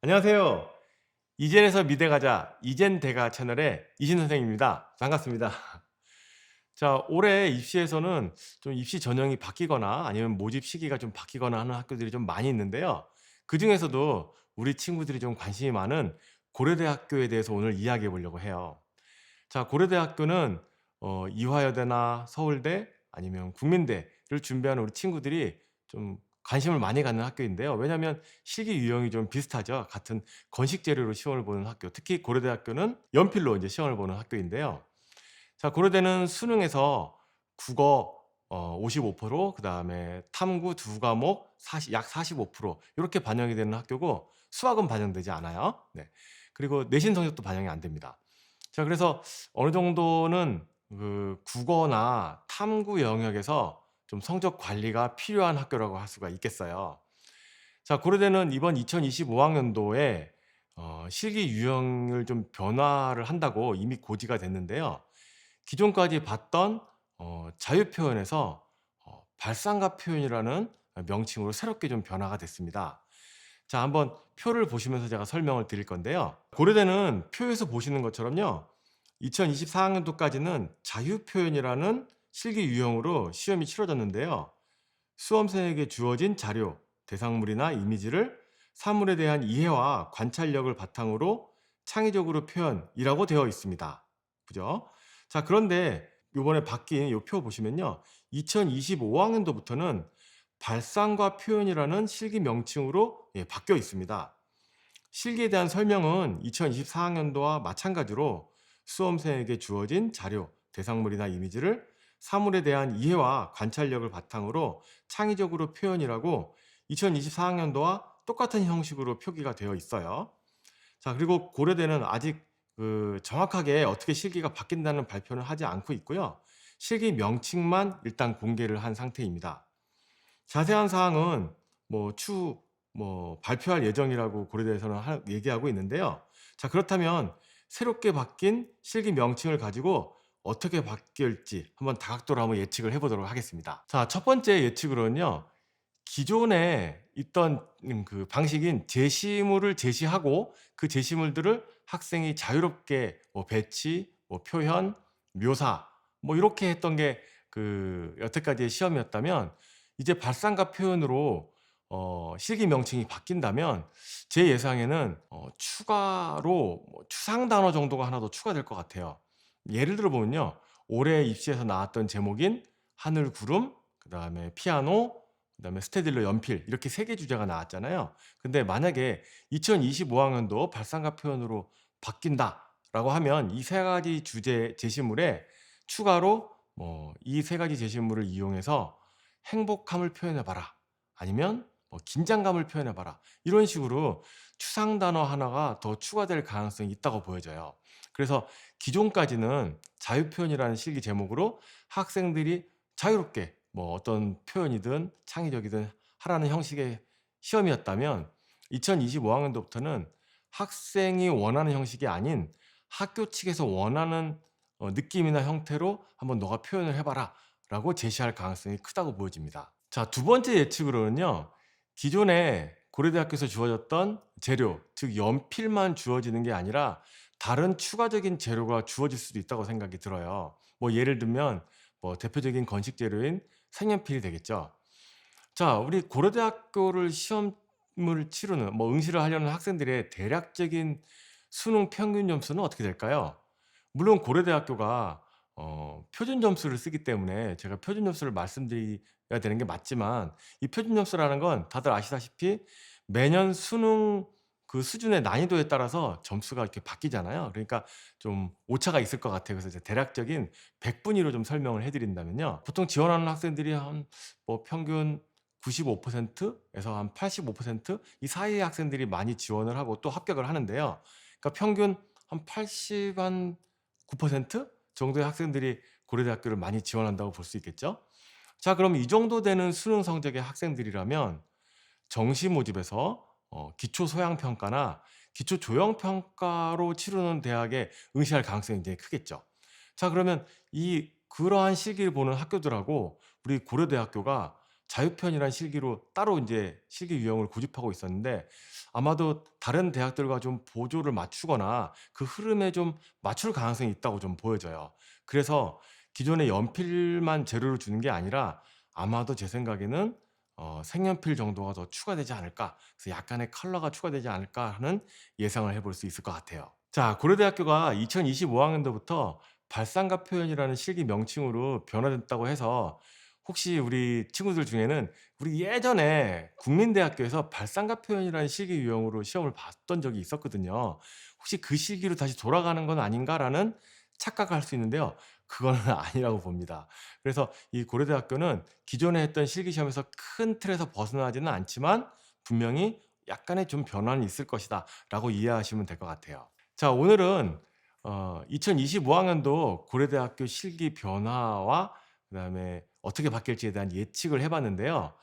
안녕하세요. 이젠에서 미대 가자 이젠 대가 채널의 이신 선생입니다. 반갑습니다. 자, 올해 입시에서는 좀 입시 전형이 바뀌거나 아니면 모집 시기가 좀 바뀌거나 하는 학교들이 좀 많이 있는데요. 그 중에서도 우리 친구들이 좀 관심이 많은 고려대학교에 대해서 오늘 이야기해 보려고 해요. 자, 고려대학교는 어, 이화여대나 서울대 아니면 국민대를 준비하는 우리 친구들이 좀 관심을 많이 갖는 학교인데요. 왜냐하면 실기 유형이 좀 비슷하죠. 같은 건식 재료로 시험을 보는 학교. 특히 고려대학교는 연필로 이제 시험을 보는 학교인데요. 자, 고려대는 수능에서 국어 어, 55%, 그 다음에 탐구 두 과목 40, 약 45% 이렇게 반영이 되는 학교고 수학은 반영되지 않아요. 네. 그리고 내신 성적도 반영이 안 됩니다. 자, 그래서 어느 정도는 그 국어나 탐구 영역에서 좀 성적 관리가 필요한 학교라고 할 수가 있겠어요. 자, 고려대는 이번 2025학년도에 어, 실기 유형을 좀 변화를 한다고 이미 고지가 됐는데요. 기존까지 봤던 어, 자유 표현에서 어, 발상가 표현이라는 명칭으로 새롭게 좀 변화가 됐습니다. 자, 한번 표를 보시면서 제가 설명을 드릴 건데요. 고려대는 표에서 보시는 것처럼요. 2024학년도까지는 자유 표현이라는 실기 유형으로 시험이 치러졌는데요. 수험생에게 주어진 자료, 대상물이나 이미지를 사물에 대한 이해와 관찰력을 바탕으로 창의적으로 표현이라고 되어 있습니다. 그죠? 자, 그런데 요번에 바뀐 이표 보시면요. 2025학년도부터는 발상과 표현이라는 실기 명칭으로 예, 바뀌어 있습니다. 실기에 대한 설명은 2024학년도와 마찬가지로 수험생에게 주어진 자료, 대상물이나 이미지를 사물에 대한 이해와 관찰력을 바탕으로 창의적으로 표현이라고 2024학년도와 똑같은 형식으로 표기가 되어 있어요. 자, 그리고 고려대는 아직 그 정확하게 어떻게 실기가 바뀐다는 발표는 하지 않고 있고요. 실기 명칭만 일단 공개를 한 상태입니다. 자세한 사항은 뭐추뭐 발표할 예정이라고 고려대에서는 하- 얘기하고 있는데요. 자, 그렇다면 새롭게 바뀐 실기 명칭을 가지고 어떻게 바뀔지 한번 다각도로 한번 예측을 해보도록 하겠습니다. 자, 첫 번째 예측으로는요. 기존에 있던 음, 그 방식인 제시물을 제시하고 그 제시물들을 학생이 자유롭게 뭐 배치, 뭐 표현, 묘사 뭐 이렇게 했던 게 그 여태까지의 시험이었다면 이제 발상과 표현으로 어, 실기 명칭이 바뀐다면 제 예상에는 어, 추가로 뭐 추상 단어 정도가 하나 더 추가될 것 같아요. 예를 들어 보면요. 올해 입시에서 나왔던 제목인 하늘 구름, 그다음에 피아노, 그다음에 스테딜러 연필 이렇게 세 개 주제가 나왔잖아요. 근데 만약에 2025학년도 발상가 표현으로 바뀐다라고 하면 이 세 가지 주제 제시물에 추가로 뭐 이 세 가지 제시물을 이용해서 행복함을 표현해 봐라. 아니면 뭐 긴장감을 표현해 봐라. 이런 식으로 추상 단어 하나가 더 추가될 가능성이 있다고 보여져요. 그래서 기존까지는 자유 표현이라는 실기 제목으로 학생들이 자유롭게 뭐 어떤 표현이든 창의적이든 하라는 형식의 시험이었다면 2025학년도부터는 학생이 원하는 형식이 아닌 학교 측에서 원하는 어, 느낌이나 형태로 한번 너가 표현을 해봐라 라고 제시할 가능성이 크다고 보여집니다. 자, 두 번째 예측으로는요. 기존에 고려대학교에서 주어졌던 재료, 즉 연필만 주어지는 게 아니라 다른 추가적인 재료가 주어질 수도 있다고 생각이 들어요. 뭐 예를 들면 뭐 대표적인 건식 재료인 색연필이 되겠죠. 자, 우리 고려대학교를 시험을 치르는 뭐 응시를 하려는 학생들의 대략적인 수능 평균 점수는 어떻게 될까요? 물론 고려대학교가 어, 표준 점수를 쓰기 때문에 제가 표준 점수를 말씀드려 야 되는 게 맞지만 이 표준 점수라는 건 다들 아시다시피 매년 수능 그 수준의 난이도에 따라서 점수가 이렇게 바뀌잖아요. 그러니까 좀 오차가 있을 것 같아요. 그래서 이제 대략적인 백분위로 좀 설명을 해드린다면요. 보통 지원하는 학생들이 한 뭐 평균 95%에서 한 85%이 사이의 학생들이 많이 지원을 하고 또 합격을 하는데요. 그러니까 평균 한 80, 한 9% 정도의 학생들이 고려대학교를 많이 지원한다고 볼 수 있겠죠. 자, 그럼 이 정도 되는 수능 성적의 학생들이라면 정시 모집에서 어, 기초 소양 평가나 기초 조형 평가로 치르는 대학에 응시할 가능성이 이제 크겠죠. 자, 그러면 이 그러한 시기를 보는 학교들하고 우리 고려대학교가 자유표현이라는 실기로 따로 인제 실기 유형을 고집하고 있었는데 아마도 다른 대학들과 좀 보조를 맞추거나 그 흐름에 좀 맞출 가능성이 있다고 좀 보여져요. 그래서 기존의 연필만 재료로 주는 게 아니라 아마도 제 생각에는 어 '색연필 정도가 더 추가되지 않을까. 그래서 약간의 컬러가 추가되지 않을까.' 하는 예상을 해볼 수 있을 것 같아요. 자 고려대학교가 2025 학년도부터 발상과 표현이라는 실기 명칭으로 변화됐다고 해서 혹시 우리 친구들 중에는 우리 예전에 국민대학교에서 발상과 표현이라는 실기 유형으로 시험을 봤던 적이 있었거든요. '혹시 그 실기로 다시 돌아가는 건 아닌가.'라는 착각을 할 수 있는데요. 그거는 아니라고 봅니다. 그래서 이 고려대학교는 기존에 했던 실기 시험에서 큰 틀에서 벗어나지는 않지만 분명히 '약간의 좀 변화는 있을 것이다.'라고 이해하시면 될 것 같아요. 자 오늘은 어 2025 학년도 고려대학교 실기 변화와 그 다음에 어떻게 바뀔지에 대한 예측을 해 봤는데요.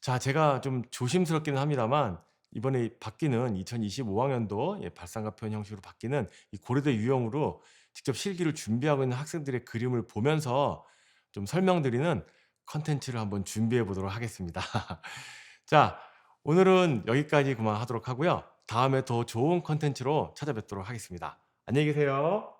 자 제가 좀 조심스럽기는 합니다만 이번에 바뀌는 2025 학년도 예 발상과 표현 형식으로 바뀌는 이 고려대 유형으로 직접 실기를 준비하고 있는 학생들의 그림을 보면서 좀 설명드리는 콘텐츠를 한번 준비해 보도록 하겠습니다. 자 오늘은 여기까지 그만하도록 하고요. 다음에 더 좋은 콘텐츠로 찾아뵙도록 하겠습니다. 안녕히 계세요.